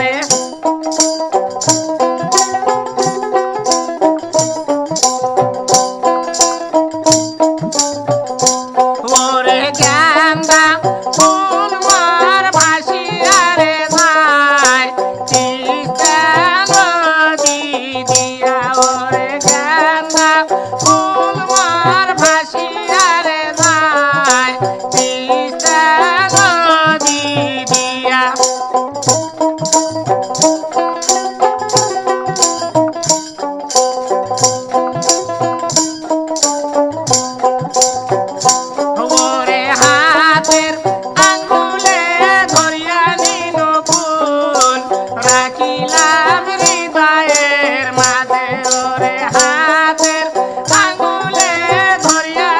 রে দিলাম হৃদয়ের মাঝে ওরে হাতের আঙুলে ধরিয়া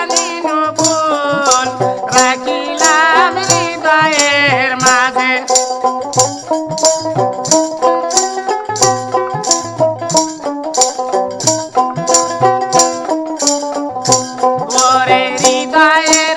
মাঝে। ওরে হৃদয়ের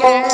girl.